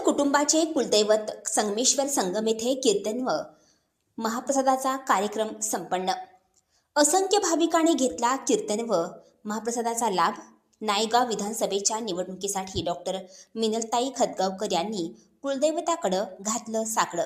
कुटुंबाचे कुलदैवत संगमेश्वर संगम येथे कीर्तन व महाप्रसादाचा कार्यक्रम संपन्न. असंख्य भाविकांनी घेतला कीर्तन व महाप्रसादाचा लाभ. नायगाव विधानसभेच्या निवडणुकीसाठी डॉक्टर मिनलताई खतगावकर यांनी कुलदैवताकडं घातलं साकडं.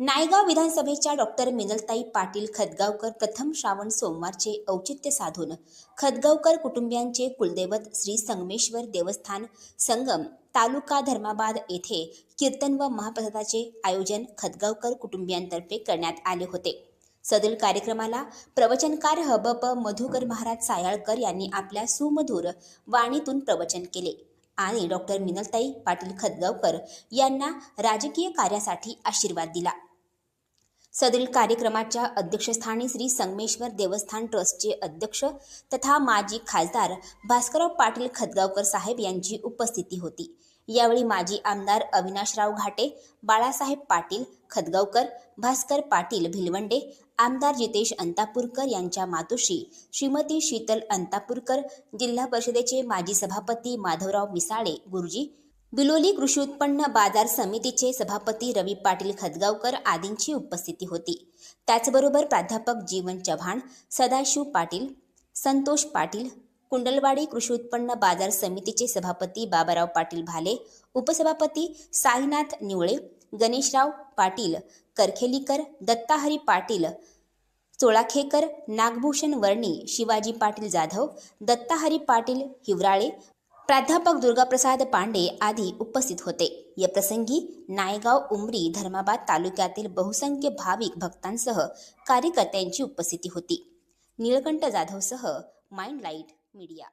नायगाव विधानसभेच्या डॉक्टर मिनलताई पाटील खतगावकर प्रथम श्रावण सोमवारचे औचित्य साधून खतगावकर कुटुंबियांचे कुलदैवत श्री संगमेश्वर देवस्थान संगम तालुका धर्माबाद येथे कीर्तन व महाप्रसादाचे आयोजन खतगावकर कुटुंबियांतर्फे करण्यात आले होते. सदर कार्यक्रमाला प्रवचनकार हबप मधुकर महाराज सायाळकर यांनी आपल्या सुमधुर वाणीतून प्रवचन केले आणि डॉक्टर मिनलताई पाटील खतगावकर यांना राजकीय कार्यासाठी आशीर्वाद दिला. सदरील कार्यक्रमाच्या अध्यक्षस्थानी श्री संगमेश्वर देवस्थान ट्रस्टचे अध्यक्ष तथा माजी खासदार भास्करराव पाटील खतगावकर साहेब यांची उपस्थिती होती. यावेळी माजी आमदार अविनाशराव घाटे बाळासाहेब पाटील खतगावकर भास्कर पाटील भिलवंडे आमदार जितेश अंतापूरकर यांच्या मातोश्री श्रीमती शीतल अंतापूरकर जिल्हा परिषदेचे माजी सभापती माधवराव मिसाळे गुरुजी बिलोली कृषी उत्पन्न बाजार समितीचे सभापती रवी पाटील खतगावकर आदींची उपस्थिती होती. त्याचबरोबर प्राध्यापक जीवन चव्हाण सदाशिव पाटील संतोष पाटील कुंडलवाडी कृषी उत्पन्न बाजार समितीचे सभापती बाबाराव पाटील भाले उपसभापती साईनाथ निवळे गणेशराव पाटील करखेलीकर दत्ताहरी पाटील चोळाखेकर नागभूषण वर्णी शिवाजी पाटील जाधव दत्ताहरी पाटील हिवराळे प्राध्यापक दुर्गाप्रसाद पांडे आदी उपस्थित होते. या प्रसंगी नायगाव उमरी धर्माबाद तालुक्यातील बहुसंख्य भाविक भक्तांसह कार्यकर्त्यांची उपस्थिती होती. निळकंठ जाधवसह माइंड लाइट मीडिया.